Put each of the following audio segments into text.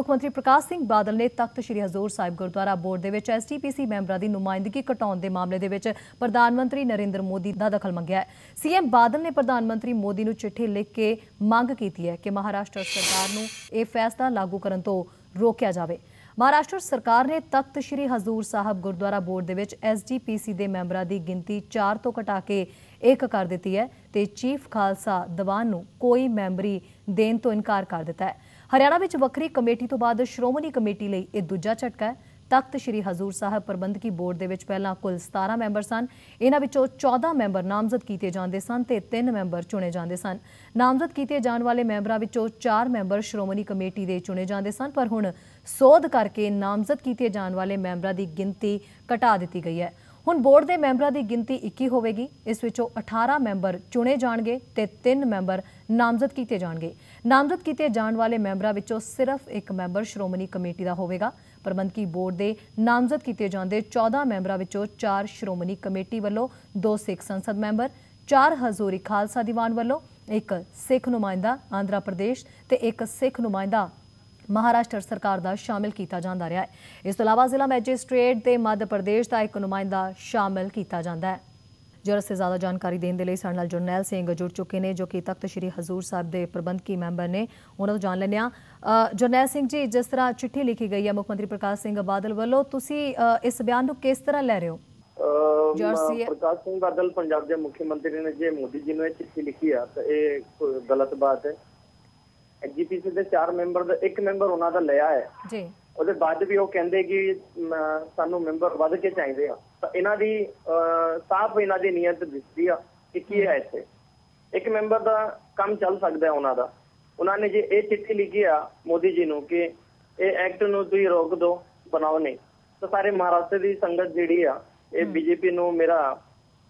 ਮੁੱਖ ਮੰਤਰੀ ਪ੍ਰਕਾਸ਼ ਸਿੰਘ ਬਾਦਲ ਨੇ ਤਖਤ ਸ੍ਰੀ ਹਜ਼ੂਰ ਸਾਹਿਬ ਗੁਰਦੁਆਰਾ ਬੋਰਡ ਦੇ ਵਿੱਚ ਐਸਟੀਪੀਸੀ ਮੈਂਬਰਾਂ ਦੀ ਨੁਮਾਇੰਦਗੀ ਘਟਾਉਣ ਦੇ ਮਾਮਲੇ ਦੇ ਵਿੱਚ ਪ੍ਰਧਾਨ ਮੰਤਰੀ ਨਰਿੰਦਰ ਮੋਦੀ ਦਾ ਦਖਲ ਮੰਗਿਆ ਹੈ। ਸੀਐਮ ਬਾਦਲ ਨੇ ਪ੍ਰਧਾਨ ਮੰਤਰੀ ਮੋਦੀ ਨੂੰ ਚਿੱਠੀ ਲਿਖ ਕੇ ਮੰਗ ਕੀਤੀ ਹੈ ਕਿ ਮਹਾਰਾਸ਼ਟਰ ਸਰਕਾਰ ਨੂੰ ਇਹ ਫੈਸਲਾ ਲਾਗੂ ਕਰਨ ਤੋਂ ਰੋਕਿਆ ਜਾਵੇ। ਮਹਾਰਾਸ਼ਟਰ ਸਰਕਾਰ ਨੇ ਤਖਤ ਸ੍ਰੀ ਹਜ਼ੂਰ ਸਾਹਿਬ ਗੁਰਦੁਆਰਾ ਬੋਰਡ ਦੇ ਵਿੱਚ ਐਸਜੀਪੀਸੀ ਦੇ ਮੈਂਬਰਾਂ ਦੀ ਗਿਣਤੀ 4 ਤੋਂ ਘਟਾ ਕੇ 1 ਕਰ ਦਿੱਤੀ ਹੈ ਤੇ ਚੀਫ ਖਾਲਸਾ ਦੀਵਾਨ ਨੂੰ ਕੋਈ ਮੈਂਬਰੀ ਦੇਣ ਤੋਂ ਇਨਕਾਰ ਕਰ ਦਿੱਤਾ ਹੈ। ਹਰਿਆਣਾ ਵਿੱਚ ਵੱਖਰੀ ਕਮੇਟੀ ਤੋਂ ਬਾਅਦ ਸ਼੍ਰੋਮਣੀ ਕਮੇਟੀ ਲਈ ਇਹ ਦੂਜਾ ਝਟਕਾ ਹੈ। ਤਖਤ ਸ੍ਰੀ ਹਜ਼ੂਰ ਸਾਹਿਬ ਪ੍ਰਬੰਧਕੀ ਬੋਰਡ ਦੇ ਵਿੱਚ ਪਹਿਲਾਂ ਕੁੱਲ 17 ਮੈਂਬਰ ਸਨ। ਇਹਨਾਂ ਵਿੱਚੋਂ 14 ਮੈਂਬਰ ਨਾਮਜ਼ਦ ਕੀਤੇ ਜਾਂਦੇ ਸਨ ਤੇ 3 ਮੈਂਬਰ ਚੁਣੇ ਜਾਂਦੇ ਸਨ। ਨਾਮਜ਼ਦ ਕੀਤੇ ਜਾਣ ਵਾਲੇ ਮੈਂਬਰਾਂ ਵਿੱਚੋਂ 4 ਮੈਂਬਰ ਸ਼੍ਰੋਮਣੀ ਕਮੇਟੀ ਦੇ ਚੁਣੇ ਜਾਂਦੇ ਸਨ, ਪਰ ਹੁਣ ਸੋਧ ਕਰਕੇ ਨਾਮਜ਼ਦ ਕੀਤੇ ਜਾਣ ਵਾਲੇ ਮੈਂਬਰਾਂ ਦੀ ਗਿਣਤੀ ਘਟਾ ਦਿੱਤੀ ਗਈ ਹੈ। ਹੁਣ ਬੋਰਡ ਦੇ ਮੈਂਬਰਾਂ ਦੀ ਗਿਣਤੀ 21 ਹੋਵੇਗੀ। ਇਸ ਵਿੱਚੋਂ 18 ਮੈਂਬਰ ਚੁਣੇ ਜਾਣਗੇ ਤੇ 3 ਮੈਂਬਰ ਨਾਮਜ਼ਦ ਕੀਤੇ ਜਾਣਗੇ। ਨਾਮਜ਼ਦ ਕੀਤੇ ਜਾਣ ਵਾਲੇ ਮੈਂਬਰਾਂ ਵਿੱਚੋਂ ਸਿਰਫ ਇੱਕ ਮੈਂਬਰ ਸ਼੍ਰੋਮਣੀ ਕਮੇਟੀ ਦਾ ਹੋਵੇਗਾ। ਪ੍ਰਬੰਧਕੀ ਬੋਰਡ ਦੇ ਨਾਮਜ਼ਦ ਕੀਤੇ ਜਾਂਦੇ 14 ਮੈਂਬਰਾਂ ਵਿੱਚੋਂ 4 ਸ਼੍ਰੋਮਣੀ ਕਮੇਟੀ ਵੱਲੋਂ 2 ਸਿੱਖ ਸੰਸਦ ਮੈਂਬਰ 4 ਹਜ਼ੂਰੀ ਖਾਲਸਾ ਦੀਵਾਨ ਵੱਲੋਂ, ਇੱਕ ਸਿੱਖ ਨੁਮਾਇੰਦਾ ਆਂਧਰਾ ਪ੍ਰਦੇਸ਼ ਤੇ ਇੱਕ ਸਿੱਖ ਨੁਮਾਇੰਦਾ ਮਹਾਰਾਸ਼ਟਰ ਸਰਕਾਰ ਦਾ ਸ਼ਾਮਿਲ ਕੀਤਾ ਜਾਂਦਾ ਰਿਹਾ ਹੈ। ਇਸ ਤੋਂ ਇਲਾਵਾ ਜ਼ਿਲ੍ਹਾ ਮੈਜਿਸਟ੍ਰੇਟ ਤੇ ਮੱਧ ਪ੍ਰਦੇਸ਼ ਦਾ ਇੱਕ ਨੁਮਾਇੰਦਾ ਸ਼ਾਮਿਲ ਕੀਤਾ ਜਾਂਦਾ ਹੈ। ਜਰਸ ਸੇ ਜ਼ਿਆਦਾ ਜਾਣਕਾਰੀ ਦੇਣ ਦੇ ਲਈ ਸਾਡੇ ਨਾਲ ਜਰਨੈਲ ਸਿੰਘ ਜੁੜ ਚੁੱਕੇ ਨੇ ਜੋ ਕਿ ਤਖਤ ਸ੍ਰੀ ਹਜ਼ੂਰ ਸਾਹਿਬ ਦੇ ਪ੍ਰਬੰਧਕੀ ਮੈਂਬਰ ਨੇ ਉਹਨਾਂ ਤੋਂ ਜਾਣ ਲੈਂਦੇ ਆ ਜਰਨੈਲ ਸਿੰਘ ਜੀ ਜਿਸ ਤਰ੍ਹਾਂ ਚਿੱਠੀ ਲਿਖੀ ਗਈ ਹੈ ਮੁੱਖ ਮੰਤਰੀ ਪ੍ਰਕਾਸ਼ ਸਿੰਘ ਬਾਦਲ ਵੱਲੋਂ ਤੁਸੀਂ ਇਸ ਬਿਆਨ ਨੂੰ ਕਿਸ ਤਰ੍ਹਾਂ ਲੈ ਰਹੇ ਹੋ? ਪ੍ਰਕਾਸ਼ ਸਿੰਘ ਬਾਦਲ ਪੰਜਾਬ ਦੇ ਮੁੱਖ ਮੰਤਰੀ ਨੇ ਜੇ ਮੋਦੀ ਜੀ ਨੂੰ ਇਹ ਚਿੱਠੀ ਲਿਖੀ ਆ ਤਾਂ ਇਹ ਗਲਤ ਬਾਤ ਹੈ। ਐਜੀਪੀਸੀ ਦੇ ਚਾਰ ਮੈਂਬਰ ਦਾ ਇੱਕ ਮੈਂਬਰ ਉਹਨਾਂ ਦਾ ਲਿਆ ਹੈ। ਜੀ। ਉਹਦੇ ਬਾਅਦ ਵੀ ਉਹ ਕਹਿੰਦੇ ਕਿ ਸਾਨੂੰ ਮੈਂਬਰ ਵੱਧ ਕੇ ਚਾਹੀਦੇ ਆ। ਤਾਂ ਇਹਨਾਂ ਦੀ ਸਾਫ਼ ਇਹਨਾਂ ਦੀ ਨੀਅਤ ਦਿਸਦੀ ਆ ਕਿ ਕੀ ਹੈ ਇੱਥੇ। ਇੱਕ ਮੈਂਬਰ ਦਾ ਕੰਮ ਚੱਲ ਸਕਦਾ ਉਹਨਾਂ ਦਾ। ਉਹਨਾਂ ਨੇ ਜੇ ਇਹ ਚਿੱਠੀ ਲਿਖੀ ਆ ਮੋਦੀ ਜੀ ਨੂੰ ਕਿ ਇਹ ਐਕਟ ਨੂੰ ਤੁਸੀਂ ਰੋਕ ਦਿਓ ਬਣਾਓ ਨਹੀਂ। ਤਾਂ ਸਾਰੇ ਮਹਾਰਾਸ਼ਟਰ ਦੀ ਸੰਗਤ ਜਿਹੜੀ ਆ ਇਹ ਬੀਜੇਪੀ ਨੂੰ ਮੇਰਾ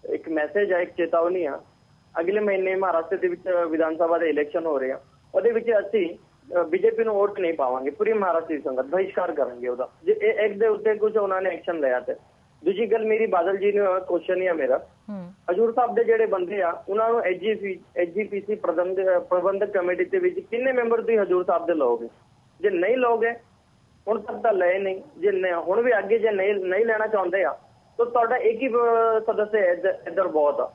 ਇੱਕ ਮੈਸੇਜ ਆ ਇੱਕ ਚੇਤਾਵਨੀ ਆ। ਅਗਲੇ ਮਹੀਨੇ ਮਹਾਰਾਸ਼ਟਰ ਦੇ ਵਿੱਚ ਵਿਧਾਨ ਸਭਾ ਦੇ ਇਲੈਕਸ਼ਨ ਹੋ ਰਹੇ ਆ। ਉਹਦੇ ਵਿੱਚ ਅਸੀਂ ਬੀਜੇਪੀ ਨੂੰ ਵੋਟ ਨਹੀਂ ਪਾਵਾਂਗੇ। ਪੂਰੀ ਮਹਾਰਾਸ਼ਟਰ ਦੀ ਸੰਗਤ ਬਹਿਸ਼ਕਾਰ ਕਰਾਂਗੇ ਉਹਦਾ। ਜੇ ਇਹ ਇੱਕ ਦੇ ਉੱਤੇ ਕੁਝ ਉਹਨਾਂ ਨੇ ਐਕਸ਼ਨ ਲਿਆ ਤੇ। ਦੂਜੀ ਗੱਲ ਮੇਰੀ ਬਾਦਲ ਜੀ ਨੂੰ ਕੁਐਸਚਨ ਹੀ ਆ ਮੇਰਾ। ਹਜੂਰ ਸਾਹਿਬ ਦੇ ਜਿਹੜੇ ਬੰਦੇ ਆ ਉਹਨਾਂ ਨੂੰ ਐਜੀਪੀ ਐਜੀਪੀਸੀ ਪ੍ਰਬੰਧਕ ਕਮੇਟੀ ਦੇ ਵਿੱਚ ਕਿੰਨੇ ਮੈਂਬਰ ਤੁਸੀਂ ਹਜੂਰ ਸਾਹਿਬ ਦੇ ਲੋਗੇ ਜੇ ਨਹੀਂ ਲੋਗੇ ਹੁਣ ਤੱਕ ਤਾਂ ਲਏ ਨਹੀਂ। ਜੇ ਹੁਣ ਵੀ ਅੱਗੇ ਜੇ ਨਹੀਂ ਨਹੀਂ ਲੈਣਾ ਚਾਹੁੰਦੇ ਆ ਤਾਂ ਤੁਹਾਡਾ ਇੱਕ ਹੀ ਸਦस्य ਇੱਧਰ ਬਹੁਤ ਆ।